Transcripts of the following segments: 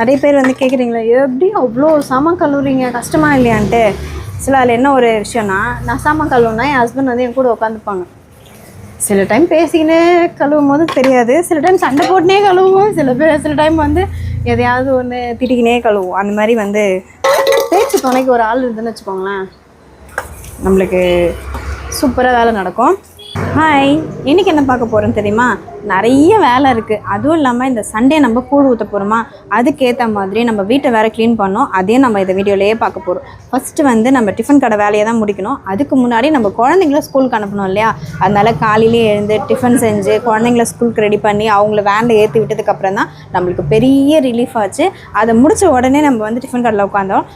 நிறைய பேர் வந்து கேட்குறீங்களா எப்படி அவ்வளோ சாமான் கழுவுறீங்க? கஷ்டமாக இல்லையான்ட்டு? சில அதில் என்ன ஒரு விஷயம்னா நான் சாமான் கழுவுனா என் ஹஸ்பண்ட் வந்து என் கூட உட்காந்துப்பாங்க சில டைம் பேசிக்கினே கழுவும் போது தெரியாது. சில டைம் சண்டை போட்டுனே கழுவுவோம். சில பேர் சில டைம் வந்து எதையாவது ஒன்று திட்டிக்கினே கழுவும் அந்த மாதிரி வந்து பேச்சு துணைக்கு ஒரு ஆள் இருந்துன்னு வச்சுக்கோங்களேன். நம்மளுக்கு சூப்பராக வேலை நடக்கும். ஹாய் இன்றைக்கி என்ன பார்க்க போகிறேன்னு தெரியுமா? நிறைய வேலை இருக்குது அதுவும் இல்லாமல் இந்த சண்டே நம்ம கூழ் ஊற்ற போகிறோமா அதுக்கேற்ற மாதிரி நம்ம வீட்டை வேறு க்ளீன் பண்ணோம். அதையும் நம்ம இந்த வீடியோலேயே பார்க்க போகிறோம் ஃபஸ்ட்டு வந்து நம்ம டிஃபன் கடை வேலையை தான் முடிக்கணும். அதுக்கு முன்னாடி நம்ம குழந்தைங்கள ஸ்கூலுக்கு அனுப்பணும் இல்லையா? அதனால காலையிலேயே எழுந்து டிஃபன் செஞ்சு குழந்தைங்கள ஸ்கூலுக்கு ரெடி பண்ணி அவங்கள வேனில் ஏற்றி விட்டதுக்கப்புறம் தான் நம்மளுக்கு பெரிய ரிலீஃப் ஆச்சு. அதை முடித்த உடனே நம்ம வந்து டிஃபன் கடையில் உட்காந்தோம்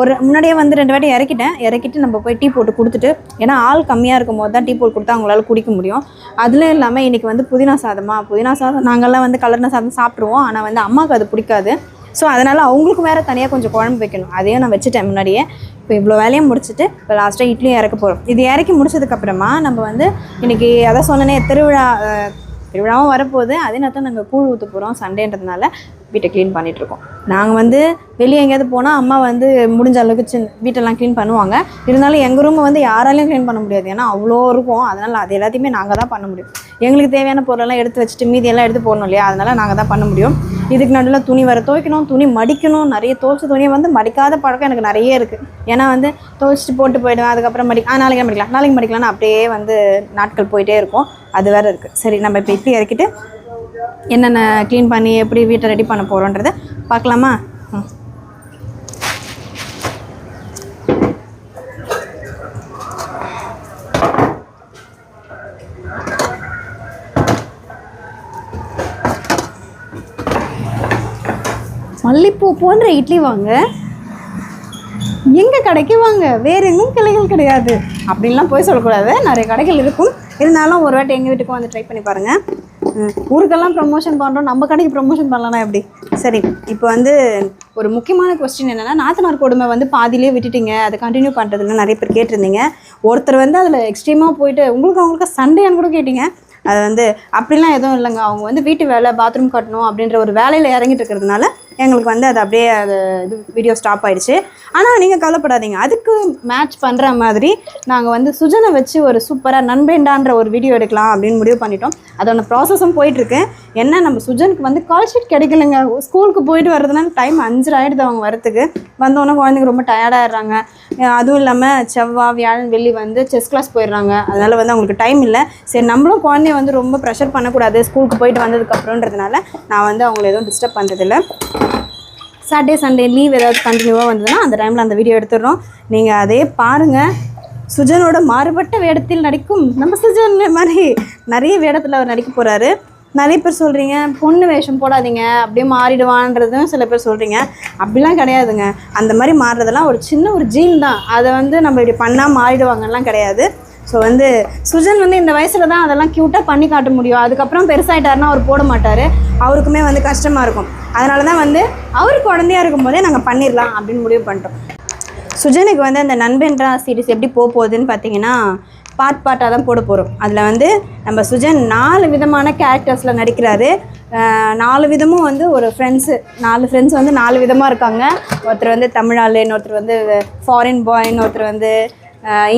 ஒரு முன்னாடியே வந்து ரெண்டு வாட்டி இறக்கிட்டேன். இறக்கிட்டு நம்ம போய் டீ போட்டு கொடுத்துட்டு ஏன்னா ஆள் கம்மியாக இருக்கும் போது தான் டீ போட்டு கொடுத்தா அவங்களால குடிக்க முடியும். அதுலேயும் இல்லாமல் இன்றைக்கி வந்து புதினா சாதமா புதினா சாதம் நாங்கள்லாம் வந்து கலர்ன சாதம் சாப்பிட்ருவோம் ஆனால் வந்து அம்மாவுக்கு அது பிடிக்காது. ஸோ அதனால் அவங்களுக்கு வேறு தனியாக கொஞ்சம் குழம்பு வைக்கணும். அதையும் நான் வச்சுட்டேன் முன்னாடியே. இப்போ இவ்வளோ வேலையும் முடிச்சுட்டு இப்போ லாஸ்ட்டாக இட்லியும் இறக்க போகிறோம் இது இறக்கி முடிச்சதுக்கப்புறமா நம்ம வந்து இன்றைக்கி அதான் சொன்னனே திருவிழா திருவிழாவும் வரப்போகுது. அதே நேரத்தில் நாங்கள் கூழ் ஊற்ற போகிறோம் சண்டேன்றதுனால. வீட்டை க்ளீன் பண்ணிகிட்ருக்கோம் நாங்கள் வந்து வெளியே எங்கேயாவது போனால் அம்மா வந்து முடிஞ்ச அளவுக்கு சின் வீட்டெல்லாம் க்ளீன் பண்ணுவாங்க. இருந்தாலும் எங்கள் ரூமை வந்து யாராலையும் க்ளீன் பண்ண முடியாது. ஏன்னா அவ்வளோ இருக்கும். அதனால் அது எல்லாத்தையுமே நாங்கள் தான் பண்ண முடியும். எங்களுக்கு தேவையான பொருளெல்லாம் எடுத்து வச்சுட்டு மீதியெல்லாம் எடுத்து போடணும் இல்லையா? அதனால் நாங்கள் தான் பண்ண முடியும். இதுக்கு நடுவில் துணி வர துவைக்கணும் துணி மடிக்கணும். நிறைய துவைச்ச துணியை வந்து மடிக்காத பழக்கம் எனக்கு நிறைய இருக்குது ஏன்னா வந்து துவைச்சிட்டு போட்டு போயிடுவேன் அதுக்கப்புறம் மடி ஆ நாளைக்கு மடிக்கலாம். நாளைக்கு மடிக்கலாம்னு அப்படியே வந்து நாட்கள் போயிட்டே இருக்கும். அது வேறு இருக்குது சரி நம்ம இப்போ இட்லி இறக்கிட்டு என்னென்ன க்ளீன் பண்ணி எப்படி வீட்டை ரெடி பண்ண போகிறோன்றத பார்க்கலாமா? மல்லிப்பூ போன்ற இட்லி வாங்க. எங்கள் கடைக்கு வாங்க? வேறு எங்கும் கிளைகள் கிடையாது. அப்படின்லாம் போய் சொல்லக்கூடாது. நிறைய கடைகள் இருக்கும். இருந்தாலும் ஒரு வாட்டி எங்கள் வீட்டுக்கும் வந்து ட்ரை பண்ணி பாருங்கள் ஊருக்கெல்லாம் ப்ரொமோஷன் பண்ணுறோம் நம்ம கடைக்கு ப்ரொமோஷன் பண்ணலன்னா எப்படி? சரி இப்போ வந்து ஒரு முக்கியமான கொஸ்டின் என்னென்னா நாத்தனார் கொடுமை வந்து பாதியிலே விட்டுட்டீங்க. அதை கண்டினியூ பண்ணுறதுல நிறைய பேர் கேட்டிருந்தீங்க. ஒருத்தர் வந்து அதில் எக்ஸ்ட்ரீமாக போயிட்டு உங்களுக்கு அவங்களுக்கு சண்டையான்னு கூட கேட்டீங்க. அது வந்து அப்படிலாம் எதுவும் இல்லைங்க. அவங்க வந்து வீட்டு வேலை பாத்ரூம் கட்டணும் அப்படின்ற ஒரு வேலையில் இறங்கிட்டு இருக்கிறதுனால எங்களுக்கு வந்து அது அப்படியே அது இது வீடியோ ஸ்டாப் ஆயிடுச்சு. ஆனால் நீங்கள் கவலைப்படாதீங்க. அதுக்கு மேட்ச் பண்ணுற மாதிரி நாங்கள் வந்து சுஜனை வச்சு ஒரு சூப்பராக நண்பேண்டான்ற ஒரு வீடியோ எடுக்கலாம் அப்படின்னு முடிவு பண்ணிட்டோம். அதோட ப்ராசஸும் போயிட்டுருக்கு. என்ன நம்ம சுஜனுக்கு வந்து கால் ஷீட் கிடைக்கலங்க. ஸ்கூலுக்கு போயிட்டு வர்றதுனால டைம் அஞ்சரை ஆகிடுது அவங்க வரத்துக்கு. வந்தோடனே குழந்தைங்க ரொம்ப டயர்டாகிடுறாங்க அதுவும் இல்லாமல் செவ்வாய் வியாழன் வெள்ளி வந்து செஸ் கிளாஸ் போயிடுறாங்க. அதனால் வந்து அவங்களுக்கு டைம் இல்லை. சரி நம்மளும் குழந்தைய வந்து ரொம்ப ப்ரெஷர் பண்ணக்கூடாது. ஸ்கூலுக்கு போயிட்டு வந்ததுக்கப்புறன்றதுனால நான் வந்து அவங்கள எதுவும் டிஸ்டர்ப் பண்ணுறதில்ல சாட்டர்டே சண்டே லீவ் ஏதாவது கண்டினியூவாக வந்ததுன்னா அந்த டைமில் அந்த வீடியோ எடுத்துடுறோம். நீங்கள் அதே பாருங்கள் சுஜனோட மாறுபட்ட வேடத்தில் நடிக்கும் நம்ம சுஜன் மாதிரி நிறைய வேடத்தில் அவர் நடிக்க போகிறாரு நிறைய பேர் சொல்கிறீங்க பொண்ணு வேஷம் போடாதீங்க அப்படியே மாறிடுவான்றதும் சில பேர் சொல்கிறீங்க அப்படிலாம் கிடையாதுங்க. அந்த மாதிரி மாறுறதெல்லாம் ஒரு சின்ன ஒரு ஜீன் தான். அதை வந்து நம்ம இப்படி பண்ணால் மாறிடுவாங்கலாம் கிடையாது. ஸோ வந்து சுஜன் வந்து இந்த வயசில் தான் அதெல்லாம் க்யூட்டாக பண்ணி காட்ட முடியும். அதுக்கப்புறம் பெருசாயிட்டாருன்னா அவர் போட மாட்டார். அவருக்குமே வந்து கஷ்டமாக இருக்கும். அதனால தான் வந்து அவர் குழந்தையா இருக்கும்போதே நாங்கள் பண்ணிடலாம் அப்படின்னு முடிவு பண்ணிட்டோம். சுஜனுக்கு வந்து அந்த நண்பன்றா சீரிஸ் எப்படி போக போகுதுன்னு பார்த்தீங்கன்னா பார்ட் பார்ட்டாக தான் போட போகிறோம் அதில் வந்து நம்ம சுஜன் நாலு விதமான கேரக்டர்ஸில் நடிக்கிறாரு. நாலு விதமும் வந்து ஒரு ஃப்ரெண்ட்ஸு நாலு ஃப்ரெண்ட்ஸ் வந்து நாலு விதமாக இருக்காங்க. ஒருத்தர் வந்து தமிழாளு இன்னொருத்தர் வந்து ஃபாரின் பாய் இன்னொருத்தர் வந்து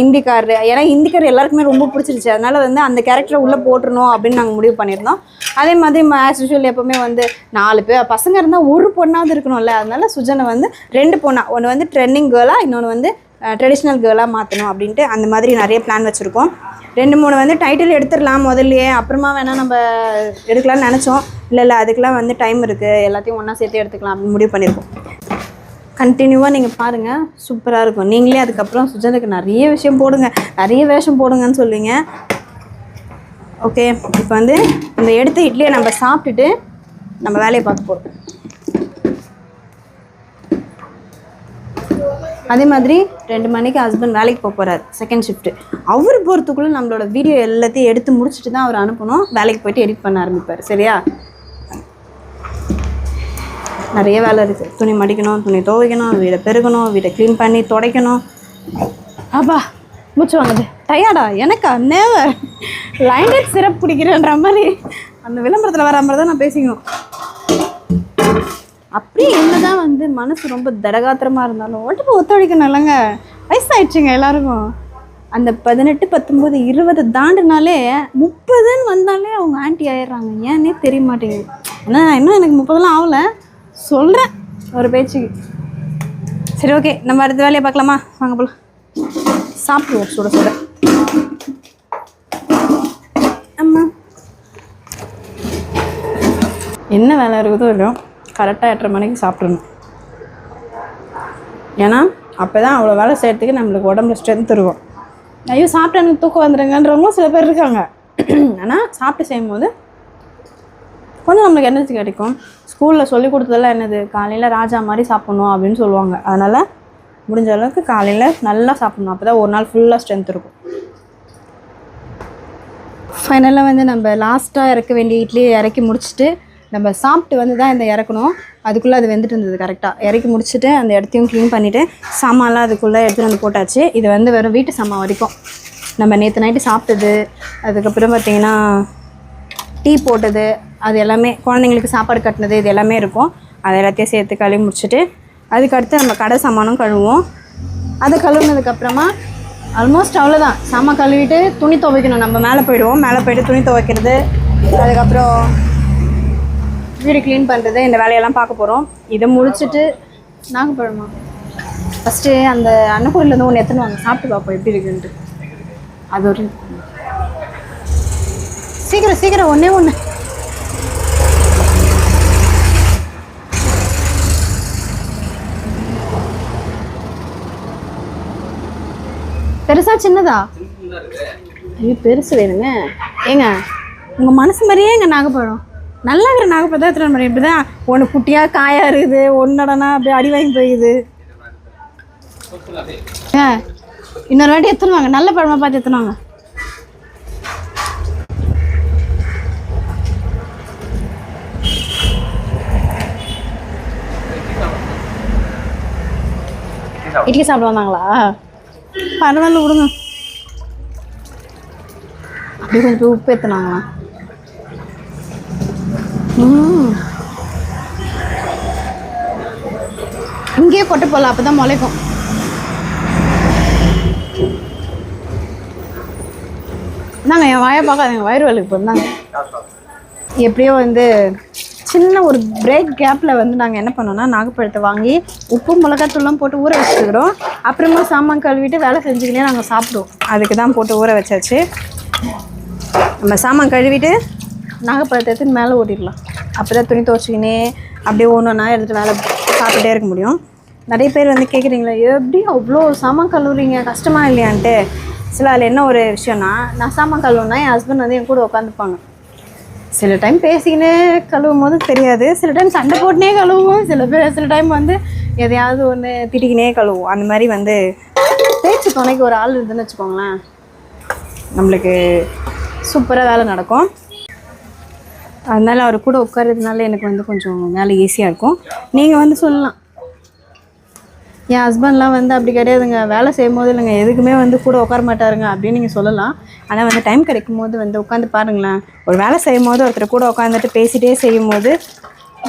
இந்திக்கார் ஏன்னா ஹிந்திக்கார் எல்லாருக்குமே ரொம்ப பிடிச்சிருச்சு. அதனால் வந்து அந்த கேரக்டரை உள்ளே போட்டுருணும் அப்படின்னு நாங்கள் முடிவு பண்ணியிருந்தோம். அதே மாதிரி ஆஸ் யூஷுவல் எப்போவுமே வந்து நாலு பேர் பசங்க இருந்தால் ஒரு பொண்ணாவது இருக்கணும்ல. அதனால சுஜனை வந்து ரெண்டு பொண்ணாக ஒன்று வந்து ட்ரெண்டிங் கேர்ளாக இன்னொன்று வந்து ட்ரெடிஷ்னல் கேர்ளாக மாற்றணும் அப்படின்ட்டு அந்த மாதிரி நிறைய பிளான் வச்சுருக்கோம். ரெண்டு மூணு வந்து டைட்டில் எடுத்துடலாம் முதல்லையே. அப்புறமா வேணால் நம்ம எடுக்கலாம்னு நினச்சோம். இல்லை இல்லை அதுக்கெலாம் வந்து டைம் இருக்குது எல்லாத்தையும் ஒன்றா சேர்த்து எடுத்துக்கலாம் அப்படின்னு முடிவு பண்ணியிருக்கோம். கண்டினியூவாக நீங்கள் பாருங்கள் சூப்பராக இருக்கும். நீங்களே அதுக்கப்புறம் சுஜனுக்கு நிறைய விஷயம் போடுங்க. நிறைய வேஷம் போடுங்கன்னு சொல்லுவீங்க. ஓகே இப்போ வந்து இந்த எடுத்த இட்லியை நம்ம சாப்பிட்டுட்டு நம்ம வேலையை பார்க்க போகிறோம் அதே மாதிரி ரெண்டு மணிக்கு ஹஸ்பண்ட் வேலைக்கு போக போகிறார் செகண்ட் ஷிஃப்ட்டு அவர் போகிறதுக்குள்ளே நம்மளோட வீடியோ எல்லாத்தையும் எடுத்து முடிச்சுட்டு தான் அவர் அனுப்பணும். வேலைக்கு போயிட்டு எடிட் பண்ண ஆரம்பிப்பார். சரியா? நிறைய வேலை இருக்குது துணி மடிக்கணும் துணி துவைக்கணும் வீடை பெருகணும் வீடை க்ளீன் பண்ணி துடைக்கணும். அப்பா மூச்சு வாங்குது. டயர்டா? எனக்கா? நேவர் லைண்டட் சிரப் குடிக்கிறேன்ற மாதிரி. அந்த விளம்பரத்தில் வர மாதிரி தான் நான் பேசிக்கணும். அப்படியே என்னதான் வந்து மனசு ரொம்ப தடகாத்திரமாக இருந்தாலும் உடம்பு ஒத்துழைக்கணும் இல்லைங்க. வயசாயிடுச்சுங்க எல்லாருக்கும். அந்த பதினெட்டு பத்தொம்போது இருபது தாண்டினாலே முப்பதுன்னு வந்தாலே அவங்க ஆன்ட்டி ஆயிடுறாங்க. ஏன்னே தெரிய மாட்டேங்குது. ஏன்னா இன்னும் எனக்கு முப்பதெல்லாம் ஆகலை. சொல்கிறேன் ஒரு பேச்சுக்கு சரி ஓகே நம்ம அடுத்த வேலையை பார்க்கலாமா? வாங்க போல சாப்பிடுவோம் சுட சுட. அம்மா. என்ன வேலை இருக்குதோ இல்லையோ கரெக்டாக எட்டரை மணிக்கு சாப்பிடணும். ஏன்னா அப்போ தான் அவ்வளோ வேலை செய்கிறதுக்கு நம்மளுக்கு உடம்புல ஸ்ட்ரென்த் இருக்கும். ஐயோ சாப்பிட்டு எனக்கு தூக்கம் வந்துடுங்கன்றவங்களும் சில பேர் இருக்காங்க. ஆனால் சாப்பிட்டு செய்யும்போது கொஞ்சம் நம்மளுக்கு எனர்ஜி கிடைக்கும். ஸ்கூலில் சொல்லி கொடுத்ததெல்லாம் என்னது? காலையில் ராஜா மாதிரி சாப்பிட்ணும் அப்படின்னு சொல்லுவாங்க. அதனால் முடிஞ்ச அளவுக்கு காலையில் நல்லா சாப்பிட்ணும். அப்போ தான் ஒரு நாள் ஃபுல்லாக ஸ்ட்ரென்த் இருக்கும். ஃபைனலாக வந்து நம்ம லாஸ்ட்டாக இறக்க வேண்டிய இட்லி இறக்கி முடிச்சுட்டு நம்ம சாப்பிட்டு வந்து தான் இந்த இறக்கணும். அதுக்குள்ளே அது வெந்துட்டு இருந்தது கரெக்டாக இறக்கி முடிச்சுட்டு அந்த இடத்தையும் க்ளீன் பண்ணிவிட்டு சாமான்லாம் அதுக்குள்ளே எடுத்துகிட்டு வந்து போட்டாச்சு. இது வந்து வெறும் வீட்டு சாமான் வரைக்கும். நம்ம நேற்று நைட்டு சாப்பிட்டது. அதுக்கப்புறம் பார்த்திங்கன்னா டீ போட்டது. அது எல்லாமே குழந்தைங்களுக்கு சாப்பாடு கட்டினது இது எல்லாமே இருக்கும். அது எல்லாத்தையும் சேர்த்து கழுவி முடிச்சுட்டு அதுக்கடுத்து நம்ம கடை சாமானும் கழுவுவோம். அது கழுவுனதுக்கப்புறமா ஆல்மோஸ்ட் அவ்வளோதான் சாமான் கழுவிட்டு துணி துவைக்கணும். நம்ம மேலே போயிடுவோம். மேலே போயிட்டு துணி துவைக்கிறது அதுக்கப்புறம் வீடு க்ளீன் பண்ணுறது இந்த வேலையெல்லாம் பார்க்க போகிறோம் இதை முடிச்சுட்டு நாகப்பழமா ஃபஸ்ட்டு அந்த அன்னக்கூரிலேருந்து ஒன்று எத்தனை வாங்க? சாப்பிட்டு பார்ப்போம் எப்படி இருக்குன்ட்டு. அது ஒரு சீக்கிரம் சீக்கிரம் ஒன்றே ஒன்று பெருசா சின்னதா? ஐயோ பெருசு வேணுங்க. ஏங்க உங்கள் மனசு மாதிரியே எங்கள் நாகப்பழம்? நல்லா இருக்கிற நாகப்பழம் தான் எத்தனை இப்படி தான் ஒன்று குட்டியாக காயாக இருக்குது ஒன்னடனா அப்படியே அடி வாங்கி போயிடுது. ஆ இன்னொரு வாட்டி எத்தனை வாங்க. நல்ல பழமாக பார்த்து எத்தனை வாங்க. இட்லி சாப்பிட வந்தாங்களா? பரவாயில்ல விடுங்க. அப்படியே கொஞ்சம் உப்பு ஏற்றுனாங்களா ம். இங்கேயே கொட்டை போடலாம் அப்போ தான் முளைக்கும். இந்தாங்க என் வாயை பார்க்காதீங்க வயிறு வலிக்கு போந்தாங்க எப்படியோ வந்து சின்ன ஒரு பிரேக் கேப்பில் வந்து நாங்கள் என்ன பண்ணோம்னா நாகப்பழத்தை வாங்கி உப்பு மிளகாத்தூள்லாம் போட்டு ஊற வச்சுக்கிறோம் அப்புறமா சாமான் கழுவிட்டு வேலை செஞ்சுக்கினே நாங்கள் சாப்பிடுவோம். அதுக்கு தான் போட்டு ஊற வச்சாச்சு. நம்ம சாமான் கழுவிட்டு நாகப்பழத்தை எடுத்து மேலே ஓட்டிடலாம். அப்போ தான் துணி துவச்சிக்கினே அப்படியே ஒன்றுனா எடுத்துகிட்டு வேலை சாப்பிட்டுட்டே இருக்க முடியும். நிறைய பேர் வந்து கேட்குறீங்களா எப்படி அவ்வளோ சாமான் கழுவுறீங்க? கஷ்டமாக இல்லையான்ட்டு. சில அதில் என்ன ஒரு விஷயம்னா நான் சாமான் கழுவுனா என் ஹஸ்பண்ட் வந்து என் கூட உட்காந்துப்பாங்க. சில டைம் பேசிக்கினே கழுவும் போது தெரியாது. சில டைம் சண்டை போட்டுனே கழுவுவோம். சில பேர் சில டைம் வந்து எதையாவது ஒன்று திட்டிக்கினே கழுவும் அந்த மாதிரி வந்து பேச்சு துணைக்கு ஒரு ஆள் இருந்துன்னு வச்சுக்கோங்களேன். நம்மளுக்கு சூப்பராக வேலை நடக்கும். அதனால் அவர் கூட உட்கார்றதுனால எனக்கு வந்து கொஞ்சம் வேலை ஈஸியாக இருக்கும். நீங்கள் வந்து சொல்லலாம். என் ஹஸ்பண்ட்லாம் வந்து அப்படி கிடையாதுங்க. வேலை செய்யும் போது இல்லைங்க. எதுக்குமே வந்து கூட உட்கார மாட்டாருங்க அப்படின்னு நீங்கள் சொல்லலாம். ஆனால் வந்து டைம் கிடைக்கும் போது வந்து உட்காந்து பாருங்களேன். ஒரு வேலை செய்யும் போது ஒருத்தர் கூட உட்காந்துட்டு பேசிகிட்டே செய்யும் போது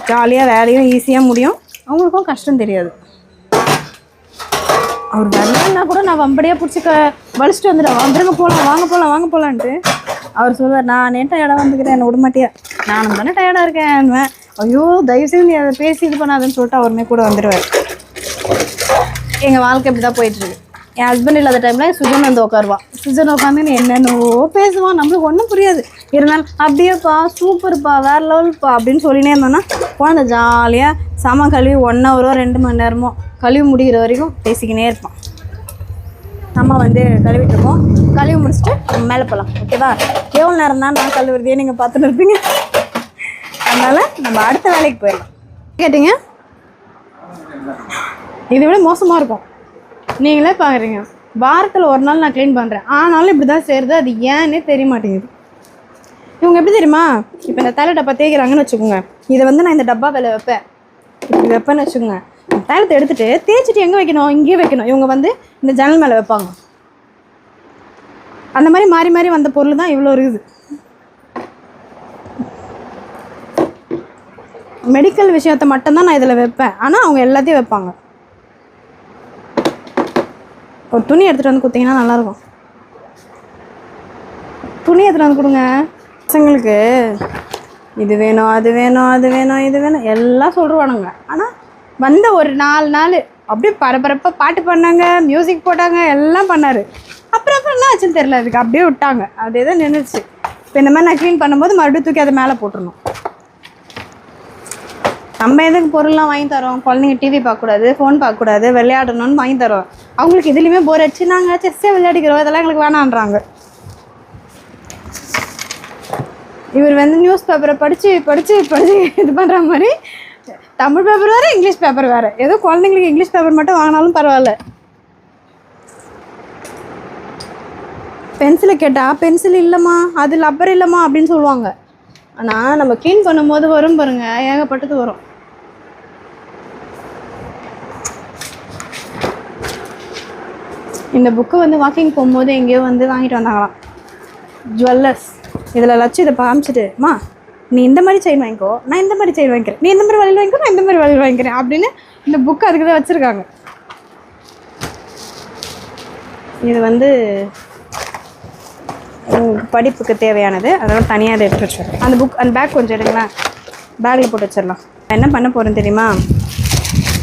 ஜாலியாக வேலையும் ஈஸியாக முடியும். அவங்களுக்கும் கஷ்டம் தெரியாது. அவர் வரலன்னா கூட நான் வம்படியாக பிடிச்சி க வலிச்சுட்டு வந்துடுவேன். வந்துருங்க போகலாம் வாங்க போகலாம் வாங்க போகலான்ட்டு அவர் சொல்லுவார் நானே டயர்டாக வந்துக்கிறேன்? என்னை விடமாட்டியா நானும் தானே டயர்டாக இருக்கேன். ஐயோ தயவுசெய்து நீ அதை பேசி இது பண்ணாதுன்னு சொல்லிட்டு அவருமே கூட வந்துடுவார். எங்கள் வாழ்க்கை இப்படி தான் போயிட்டுருக்கு. என் ஹஸ்பண்ட் இல்லாத டைமில் சுஜன் வந்து உட்காருவான் சுஜன் உட்காந்து என்னென்னவோ பேசுவான். நம்மளுக்கு ஒன்றும் புரியாது. இருந்தாலும் அப்படியேப்பா சூப்பர்ப்பா வேறு லெவல்ப்பா அப்படின்னு சொல்லினே இருந்தோன்னா குழந்தை ஜாலியாக சம கழுவி ஒன் ஹவரோ ரெண்டு மணி நேரமோ கழுவி முடிகிற வரைக்கும் பேசிக்கினே இருப்பான். நம்ம வந்து கழுவிட்டு கழுவி முடிச்சுட்டு நம்ம மேலே போகலாம் ஓகேவா எவ்வளோ நேரம் தான் நான் கழுவுறதே நீங்கள் பார்த்துன்னு இருப்பீங்க. அதனால் நம்ம அடுத்த வேலைக்கு போயிடலாம். கேட்டிங்க? இதை விட மோசமாக இருக்கும். நீங்களே பார்க்குறீங்க வாரத்தில் ஒரு நாள் நான் க்ளீன் பண்ணுறேன் ஆனாலும் இப்படி தான் செய்கிறது அது ஏன்னே தெரிய மாட்டேங்குது. இவங்க எப்படி தெரியுமா? இப்போ இந்த தலை டப்பா தேய்க்கிறாங்கன்னு வச்சுக்கோங்க. இதை வந்து நான் இந்த டப்பா வேலை வைப்பேன். இப்படி வைப்பேன்னு வச்சுக்கோங்க. தைலத்தை எடுத்துகிட்டு தேய்ச்சிட்டு எங்கே வைக்கணும்? இங்கேயே வைக்கணும். இவங்க வந்து இந்த ஜன்னல் மேலே வைப்பாங்க. அந்த மாதிரி மாறி மாறி வந்த பொருள் தான் இவ்வளோ இருக்குது. மெடிக்கல் விஷயத்த மட்டும்தான் நான் இதில் வைப்பேன். ஆனால் அவங்க எல்லாத்தையும் வைப்பாங்க. ஒரு துணி எடுத்துகிட்டு வந்து கொடுத்தீங்கன்னா நல்லாயிருக்கும். துணி எடுத்துகிட்டு வந்து கொடுங்க. பசங்களுக்கு இது வேணும் அது வேணும் அது வேணும் இது வேணும். எல்லாம் சொல்லுவானுங்க. ஆனால் வந்த ஒரு நாலு நாள் அப்படியே பரபரப்பாக பாட்டு பண்ணாங்க மியூசிக் போட்டாங்க எல்லாம் பண்ணார். அப்புறம் அப்புறம் என்ன ஆச்சுன்னு தெரியல அதுக்கு அப்படியே விட்டாங்க. அப்படியே தான் நின்றுச்சு இப்போ இந்த மாதிரி நான் க்ளீன் பண்ணும்போது மறுபடியும் தூக்கி அதை மேலே போட்டுருணும் நம்ம எதுக்கு பொருள்லாம் வாங்கி தரோம்? குழந்தைங்க டிவி பார்க்கக்கூடாது ஃபோன் பார்க்கக்கூடாது விளையாடணும்னு வாங்கி தரோம். அவங்களுக்கு இதுலேயுமே போர் அடிச்சு நாங்கள் செஸ்ஸே விளையாடிக்கிறோம். இதெல்லாம் எங்களுக்கு வேணான்றாங்க. இவர் வந்து நியூஸ் பேப்பரை படித்து படித்து படித்து இது பண்ணுற மாதிரி தமிழ் பேப்பர் வேறு இங்கிலீஷ் பேப்பர் வேறு. ஏதோ குழந்தைங்களுக்கு இங்கிலீஷ் பேப்பர் மட்டும் வாங்கினாலும் பரவாயில்ல. பென்சிலை கேட்டால் பென்சில் இல்லைம்மா அது லப்பர் இல்லைம்மா அப்படின்னு சொல்லுவாங்க. ஆனால் நம்ம க்ளீன் பண்ணும்போது வரும் பாருங்கள் ஏகப்பட்டது வரும். இந்த புக்கு வந்து வாக்கிங் போகும்போது எங்கேயோ வந்து வாங்கிட்டு வந்தாங்களாம். ஜுவல்லர்ஸ் இதில் லட்சம் இதை காமிச்சிட்டு நீ இந்த மாதிரி செயின் வாங்கிக்கோ நான் இந்த மாதிரி செயின் வாங்கிக்கிறேன். நீ இந்த மாதிரி வழியில் வாங்கிக்கோ நான் இந்த மாதிரி வழியில் வாங்கிக்கிறேன். அப்படின்னு இந்த புக்கு அதுக்கு தான் வச்சுருக்காங்க. இது வந்து படிப்புக்கு தேவையானது. அதெல்லாம் தனியாக அதை எடுத்து வச்சிடலாம். அந்த புக் அந்த பேக் கொஞ்சம் எடுங்களேன். பேக்கில் போட்டு வச்சிடலாம். என்ன பண்ண போகிறேன் தெரியுமா?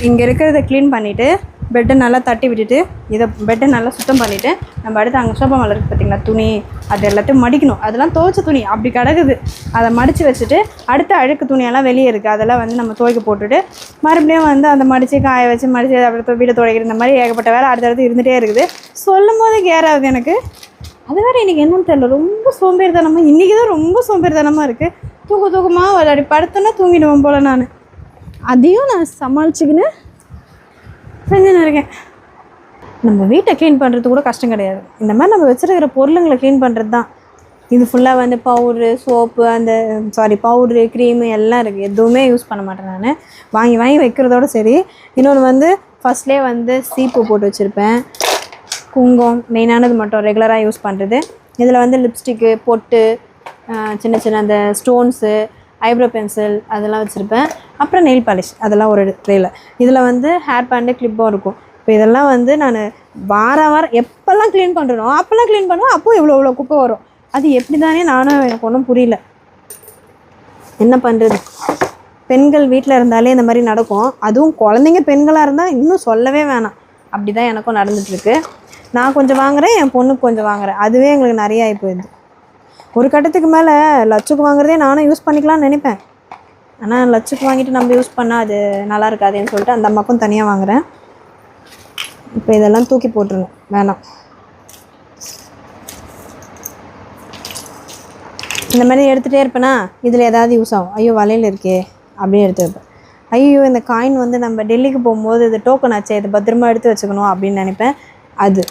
இங்கே இருக்கிறத க்ளீன் பண்ணிவிட்டு பெட்டை நல்லா தட்டி விட்டுட்டு இதை பெட்டை நல்லா சுத்தம் பண்ணிவிட்டு நம்ம அடுத்து அங்கே சோபா மேலே பார்த்திங்களா துணி அது எல்லாத்தையும் மடிக்கணும். அதெல்லாம் துவைச்ச துணி அப்படி கிடக்குது. அதை மடித்து வச்சுட்டு அடுத்த அழுக்கு துணியெல்லாம் வெளியே இருக்குது அதெல்லாம் வந்து நம்ம துவைக்க போட்டுட்டு மறுபடியும் வந்து அந்த மடித்து காய வச்சு மடித்து அப்புறம் வீட்டை துடைக்கிற இந்த மாதிரி ஏகப்பட்ட வேலை அடுத்தடுத்து இருந்துகிட்டே இருக்குது. சொல்லும் போது கேர் ஆகுது எனக்கு. அது வேறு இன்றைக்கி என்னென்னு தெரியல. ரொம்ப சோம்பேறித்தனமாக இன்றைக்கி தான் ரொம்ப சோம்பேறித்தனமாக இருக்குது தூக்கு தூக்கமாக விளையாடி படுத்தோன்னா தூங்கிடுவோம் போல் நான். அதையும் நான் சமாளிச்சுக்கின்னு. செஞ்சுன்னு இருக்கேன். நம்ம வீட்டை க்ளீன் பண்ணுறது கூட கஷ்டம் கிடையாது. இந்த மாதிரி நம்ம வச்சுருக்கிற பொருளுங்களை க்ளீன் பண்ணுறது தான். இது ஃபுல்லாக வந்து பவுட்ரு சோப்பு அந்த சாரி பவுட்ரு க்ரீமு எல்லாம் இருக்குது எதுவுமே யூஸ் பண்ண மாட்டேன் நான். வாங்கி வாங்கி வைக்கிறதோட சரி. இன்னொன்று வந்து ஃபஸ்ட்லேயே வந்து சீப்பு போட்டு வச்சுருப்பேன். குங்குமம் மெயினானது மட்டும் ரெகுலராக யூஸ் பண்ணுறது இதில் வந்து லிப்ஸ்டிக்கு பொட்டு சின்ன சின்ன அந்த ஸ்டோன்ஸு ஐப்ரோ பென்சில் அதெல்லாம் வச்சுருப்பேன். அப்புறம் நெயில் பாலிஷ் அதெல்லாம் ஒரு ட்ரேயில் இதில் வந்து ஹேர் பேண்டு கிளிப்பும் இருக்கும். இப்போ இதெல்லாம் வந்து நான் வார வாரம் எப்போல்லாம் க்ளீன் பண்ணுறனோ அப்போல்லாம் க்ளீன் பண்ணுவோம் அப்போ இவ்வளோ இவ்வளோ குப்பை வரும். அது எப்படி தானே நானும் எனக்கு ஒன்றும் புரியல. என்ன பண்ணுறது பெண்கள் வீட்டில் இருந்தாலே இந்த மாதிரி நடக்கும். அதுவும் குழந்தைங்க பெண்களாக இருந்தால் இன்னும் சொல்லவே வேணாம். அப்படி தான் எனக்கும் நடந்துகிட்ருக்கு நான் கொஞ்சம் வாங்குறேன் என் பொண்ணுக்கு கொஞ்சம் வாங்குறேன். அதுவே எங்களுக்கு நிறைய ஆகி போயிடுது. ஒரு கட்டத்துக்கு மேலே லட்சுக்கு வாங்குறதே நானும் யூஸ் பண்ணிக்கலாம்னு நினைப்பேன். ஆனால் லட்சுக்கு வாங்கிட்டு நம்ம யூஸ் பண்ணால் அது நல்லா இருக்காதுன்னு சொல்லிட்டு அந்த அம்மாக்கும் தனியாக வாங்குகிறேன் இப்போ இதெல்லாம் தூக்கி போட்டுருணும் வேணாம். இந்த மாதிரி எடுத்துகிட்டே இருப்பேனா? இதில் ஏதாவது யூஸ் ஆகும். ஐயோ வலையில் இருக்கே. அப்படின்னு எடுத்து வைப்பேன். ஐயோ இந்த காயின் வந்து நம்ம டெல்லிக்கு போகும்போது இது டோக்கன் ஆச்சு இதை பத்திரமா எடுத்து வச்சுக்கணும் அப்படின்னு நினைப்பேன். அது.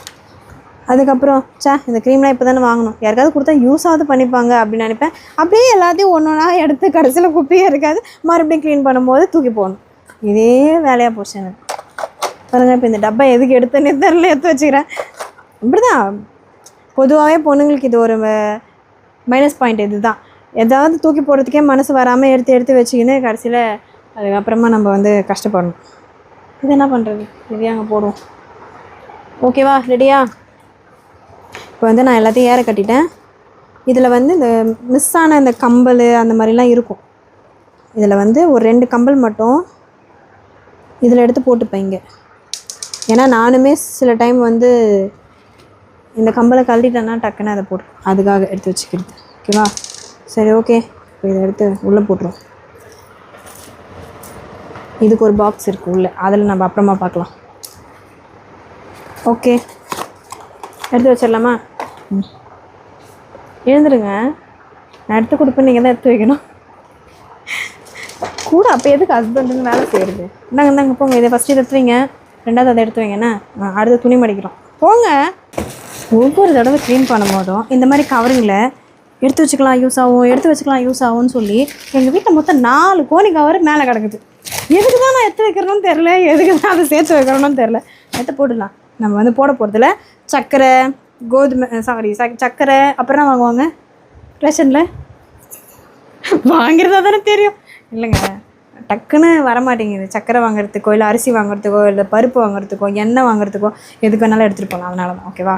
அதுக்கப்புறம் ச்சே இந்த க்ரீம்லாம் இப்போ தானே வாங்கணும். யாருக்காவது கொடுத்தா யூஸ் ஆகுது பண்ணிப்பாங்க அப்படின்னு நினைப்பேன். அப்படியே எல்லாத்தையும் ஒன்று ஒன்றா எடுத்து கடைசியில் குப்பையே இருக்காது. மறுபடியும் க்ளீன் பண்ணும்போது தூக்கி போகணும் இதே வேலையாக போச்சு எனக்கு. பாருங்க இப்போ இந்த டப்பா எதுக்கு எடுத்தேன்னு தெரில எடுத்து வச்சுக்கிறேன். இப்படிதான். பொதுவாகவே பொண்ணுங்களுக்கு இது ஒரு மைனஸ் பாயிண்ட் இதுதான். எதாவது தூக்கி போடுறதுக்கே மனசு வராமல் எடுத்து எடுத்து வச்சுக்கின்னு கடைசியில் அதுக்கப்புறமா நம்ம வந்து கஷ்டப்படணும். இது என்ன பண்ணுறது இது அங்கே போடுவோம்? ஓகேவா ரெடியா இப்போ வந்து நான் எல்லாத்தையும் ஏற கட்டிட்டேன். இதில் வந்து இந்த மிஸ் ஆன இந்த கம்பல் அந்த மாதிரிலாம் இருக்கும். இதில் வந்து ஒரு ரெண்டு கம்பல் மட்டும் இதில் எடுத்து போட்டுப்பேன் இங்கே. ஏன்னா நானுமே சில டைம் வந்து இந்த கம்பலை கழட்டிட்டேன்னா டக்குன்னு அதை போட்டு அதுக்காக எடுத்து வச்சுக்கிறது. ஓகேவா? சரி ஓகே. இப்போ இதை எடுத்து உள்ளே போட்டுருவோம். இதுக்கு ஒரு பாக்ஸ் இருக்குது உள்ளே. அதில் நம்ம அப்புறமா பார்க்கலாம். ஓகே. எடுத்து வச்சிடலாமா? எழுந்துருங்க. நான் எடுத்து கொடுப்பேன் நீங்கள் தான் எடுத்து வைக்கணும். கூட அப்போ எதுக்கு ஹஸ்பண்டுன்னு வேலை செய்கிறது இந்தாங்க இந்தாங்க போங்க. இதை ஃபஸ்ட்டு எடுத்து வைங்க ரெண்டாவது அதை எடுத்து வைங்கண்ணா அடுத்த அடுத்து துணி மடிக்கிறோம். போங்க. ஒவ்வொரு தடவை க்ளீன் பண்ணும்போதும் இந்த மாதிரி கவரிங்கில் எடுத்து வச்சுக்கலாம் யூஸ் ஆகும் எடுத்து வச்சுக்கலாம் யூஸ் ஆகும்னு சொல்லி எங்கள் வீட்டில் மொத்தம் நாலு கோணி கவர் மேலே கிடக்குது. எதுக்கு தான் நான் எடுத்து வைக்கிறேன்னு தெரில எதுக்கு தான் அதை சேர்த்து வைக்கிறோன்னு தெரில எடுத்து போடலாம் நம்ம வந்து போட போகிறதுல சர்க்கரை கோதுமை சாரி சர்க்கரை அப்புறம் தான் வாங்குவாங்க? ரேஷனில்? வாங்கிறதா தானே தெரியும். இல்லைங்க டக்குன்னு வர மாட்டேங்குது சக்கரை வாங்குறதுக்கோ இல்லை அரிசி வாங்குறதுக்கோ இல்லை பருப்பு வாங்குறதுக்கோ எண்ணெய் வாங்குறதுக்கோ எதுக்கு வேணாலும் எடுத்துகிட்டு போகலாம் அதனால தான் ஓகேவா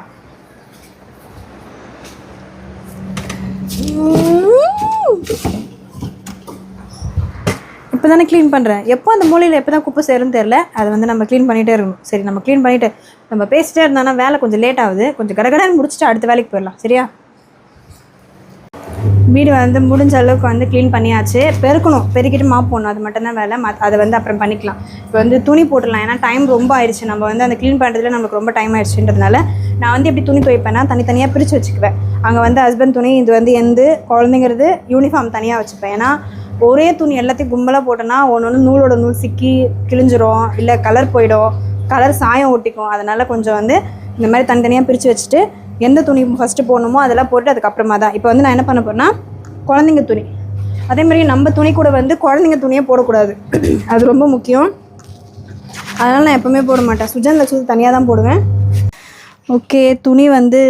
இப்போ தானே க்ளீன் பண்ணுறேன் எப்போ அந்த மூலையில் எப்போ தான் குப்பை சேரும்னு தெரில அதை வந்து நம்ம க்ளீன் பண்ணிகிட்டே இருக்கணும். சரி நம்ம க்ளீன் பண்ணிவிட்டு நம்ம பேசிட்டே இருந்தோம்னா வேலை கொஞ்சம் லேட் ஆகுது. கொஞ்சம் கடகடன்னு முடிச்சுட்டு அடுத்த வேலைக்கு போயிடலாம். சரியா? வீடு வந்து முடிஞ்ச அளவுக்கு வந்து க்ளீன் பண்ணியாச்சு. பெருக்கணும். பெருக்கிட்டு மாப் போடணும். அது மட்டும்தான் வேலை. மத் அதை வந்து அப்புறம் பண்ணிக்கலாம். இப்போ வந்து துணி போட்டுடலாம். ஏன்னா டைம் ரொம்ப ஆயிடுச்சு. நம்ம வந்து அந்த க்ளீன் பண்ணுறதுல நமக்கு ரொம்ப டைம் ஆயிடுச்சுன்றதுனால நான் வந்து எப்படி துணி துவைப்பேன்னா தனித்தனியாக பிரித்து வச்சுக்குவேன். அங்கே வந்து ஹஸ்பண்ட் துணி இது வந்து எந்த குழந்தைங்கிறது யூனிஃபார்ம் தனியாக வச்சுப்பேன். ஏன்னா ஒரே துணி எல்லாத்தையும் கும்பலாக போட்டோன்னா ஒன்று ஒன்று நூலோட நூல் சிக்கி கிழிஞ்சிரும். இல்லை கலர் போயிடும். கலர் சாயம் ஒட்டிக்கும் அதனால் கொஞ்சம் வந்து இந்த மாதிரி தனித்தனியாக பிரித்து வச்சுட்டு எந்த துணி ஃபஸ்ட்டு போடணுமோ அதெல்லாம் போட்டு அதுக்கப்புறமா தான். இப்போ வந்து நான் என்ன பண்ண போகிறேன்னா குழந்தைங்க துணி. அதே மாதிரி நம்ம துணி கூட வந்து குழந்தைங்க துணியே போடக்கூடாது. அது ரொம்ப முக்கியம். அதனால் நான் எப்போவுமே போட மாட்டேன். சுஜன் லட்சத்து தனியாக தான் போடுவேன். ஓகே துணி வந்து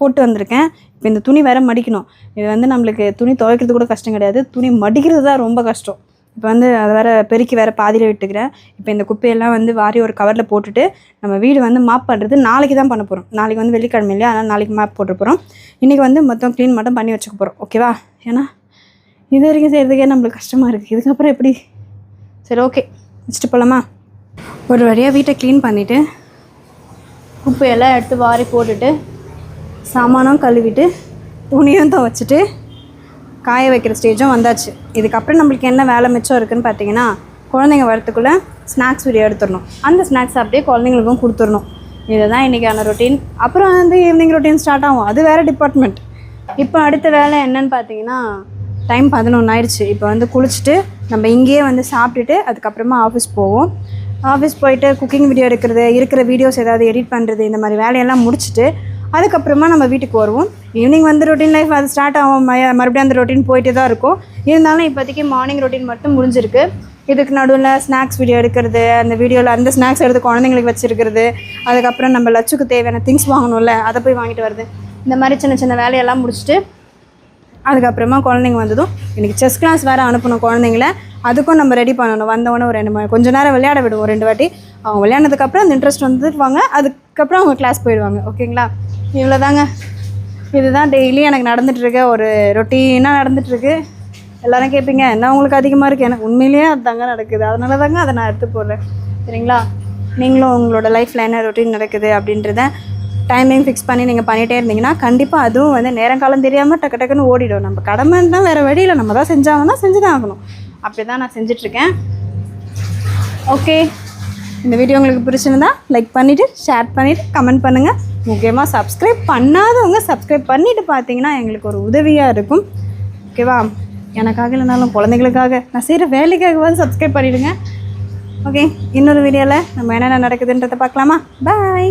போட்டு வந்திருக்கேன். இப்போ இந்த துணி வேற மடிக்கணும். இது வந்து நம்மளுக்கு துணி துவைக்கிறது கூட கஷ்டம் கிடையாது. துணி மடிக்கிறது தான் ரொம்ப கஷ்டம். இப்போ வந்து அதை வேறு பெருக்கி வேற பாதியில் விட்டுக்கிறேன். இப்போ இந்த குப்பையெல்லாம் வந்து வாரி ஒரு கவரில் போட்டுட்டு நம்ம வீடு வந்து மாப் பண்ணுறது நாளைக்கு தான் பண்ண போகிறோம் நாளைக்கு வந்து வெள்ளிக்கிழமை இல்லையா? அதனால் நாளைக்கு மாப் போட்டு போகிறோம் இன்றைக்கி வந்து மொத்தம் க்ளீன் மட்டும் பண்ணி வச்சுக்க போகிறோம் ஓகேவா ஏன்னா இது வரைக்கும் செய்கிறதுக்கே நம்மளுக்கு கஷ்டமாக இருக்குது இதுக்கப்புறம் எப்படி? சரி ஓகே வச்சுட்டு போகலாமா ஒரு வழியாக வீட்டை க்ளீன் பண்ணிவிட்டு குப்பையெல்லாம் எடுத்து வாரி போட்டுட்டு சாமானும் கழுவிட்டு துணியும் துவைச்சிட்டு காய வைக்கிற ஸ்டேஜும் வந்தாச்சு. இதுக்கப்புறம் நம்மளுக்கு என்ன வேலை மிச்சம் இருக்குன்னு பார்த்தீங்கன்னா குழந்தைங்க வரத்துக்குள்ளே ஸ்நாக்ஸ் வீடியோ எடுத்துடணும். அந்த ஸ்நாக்ஸ் அப்படியே குழந்தைங்களுக்கும் கொடுத்துடணும். இதுதான் இன்றைக்கான ரொட்டீன் அப்புறம் வந்து ஈவினிங் ரொட்டீன் ஸ்டார்ட் ஆகும். அது வேறு டிபார்ட்மெண்ட் இப்போ அடுத்த வேலை என்னன்னு பார்த்தீங்கன்னா டைம் பதினொன்று ஆயிடுச்சு. இப்போ வந்து குளிச்சுட்டு நம்ம இங்கேயே வந்து சாப்பிட்டுட்டு அதுக்கப்புறமா ஆஃபீஸ் போவோம். ஆஃபீஸ் போயிட்டு குக்கிங் வீடியோ எடுக்கிறது இருக்கிற வீடியோஸ் ஏதாவது எடிட் பண்ணுறது இந்த மாதிரி வேலையெல்லாம் முடிச்சுட்டு அதுக்கப்புறமா நம்ம வீட்டுக்கு வருவோம். ஈவினிங் வந்து ரொட்டீன் லைஃப் அது ஸ்டார்ட் ஆகும். மறுபடியும் அந்த ரொட்டீன் போயிட்டே தான் இருக்கும். இருந்தாலும் இப்போதைக்கு மார்னிங் ரொட்டீன் மட்டும் முடிஞ்சிருக்கு. இதுக்கு நடுவில் ஸ்நாக்ஸ் வீடியோ எடுக்கிறது அந்த வீடியோவில் அந்த ஸ்நாக்ஸ் எடுத்து குழந்தைங்களுக்கு வச்சுருக்கிறது. அதுக்கப்புறம் நம்ம லட்சுக்கு தேவையான திங்ஸ் வாங்கணும்ல அதை போய் வாங்கிட்டு வருது. இந்த மாதிரி சின்ன சின்ன வேலையெல்லாம் முடிச்சுட்டு அதுக்கப்புறமா குழந்தைங்க வந்ததும் இன்றைக்கி செஸ் கிளாஸ் வேறு அனுப்பணும் குழந்தைங்கள. அதுக்கும் நம்ம ரெடி பண்ணணும். வந்தவொடனே ஒரு ரெண்டு மணி கொஞ்ச நேரம் விளையாட விடுவோம் ரெண்டு வாட்டி. அவங்க விளையாடுனதுக்கப்புறம் அந்த இன்ட்ரெஸ்ட் வந்துடுவாங்க அதுக்கப்புறம் அவங்க கிளாஸ் போயிடுவாங்க. ஓகேங்களா இவ்வளோதாங்க இதுதான் டெய்லி எனக்கு நடந்துகிட்ருக்க ஒரு ரொட்டீனாக நடந்துகிட்ருக்கு எல்லோரும் கேட்பீங்க என்ன உங்களுக்கு அதிகமாக இருக்குது எனக்கு உண்மையிலேயே அதுதாங்க நடக்குது. அதனால தாங்க அதை நான் எடுத்து போடுறேன். சரிங்களா? நீங்களும் உங்களோட லைஃப்பில் என்ன ரொட்டீன் நடக்குது அப்படின்றத டைமிங் ஃபிக்ஸ் பண்ணி நீங்கள் பண்ணிகிட்டே இருந்தீங்கன்னா கண்டிப்பாக அதுவும் வந்து நேரம் காலம் தெரியாமல் டக்கு டக்குன்னு ஓடிடும். நம்ம கடமைன்னு தான் வேறு வழியில் நம்ம தான் செஞ்சாங்கன்னா செஞ்சு தான் ஆகணும். அப்படி தான் நான் செஞ்சிட்ருக்கேன் ஓகே இந்த வீடியோ உங்களுக்கு பிடிச்சிருந்தா லைக் பண்ணிவிட்டு ஷேர் பண்ணிவிட்டு கமெண்ட் பண்ணுங்கள் முக்கியமாக சப்ஸ்கிரைப் பண்ணாதவங்க சப்ஸ்கிரைப் பண்ணிவிட்டு பார்த்தீங்கன்னா எங்களுக்கு ஒரு உதவியாக இருக்கும். ஓகேவா எனக்காக இல்லைனாலும் குழந்தைங்களுக்காக நான் செய்கிற வேலைக்காகவாது சப்ஸ்கிரைப் பண்ணிவிடுங்க ஓகே இன்னொரு வீடியோவில் நம்ம என்னென்ன நடக்குதுன்றதை பார்க்கலாமா? பாய்